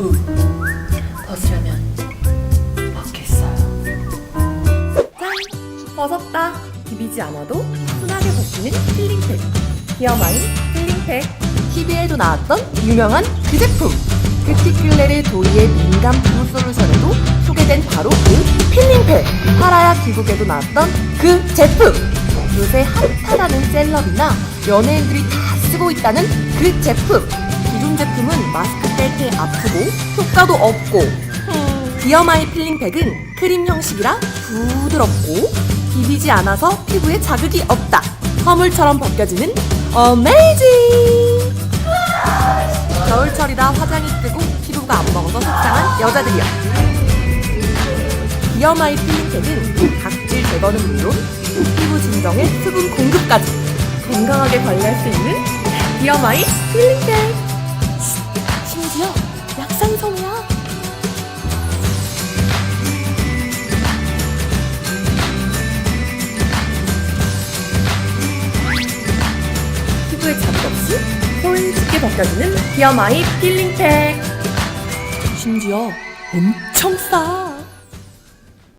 음. 벗으려면 벗겠어요. 짠! 벗었다. 비비지 않아도 순하게 벗기는 힐링팩. 히어마인 힐링팩. TV에도 나왔던 유명한 그 제품. 뷰티클레르 도이의 민감 피부 솔루션에도 소개된 바로 그 필링팩. 파라야 귀국에도 나왔던 그 제품. 요새 핫하다는 셀럽이나 연예인들이 다 쓰고 있다는 그 제품. 제품은 마스크 뗄때 아프고 효과도 없고 디어마이 필링팩은 크림 형식이라 부드럽고 비비지 않아서 피부에 자극이 없다. 허물처럼 벗겨지는 어메이징! 겨울철이라 화장이 뜨고 피부가 안 먹어서 속상한 여자들이요. 디어마이 필링팩은 각질 제거는 물론 피부 진정에 수분 공급까지 건강하게 관리할 수 있는 디어마이 필링팩. 벗겨지는 디어마이 필링팩. 심지어 엄청 싸.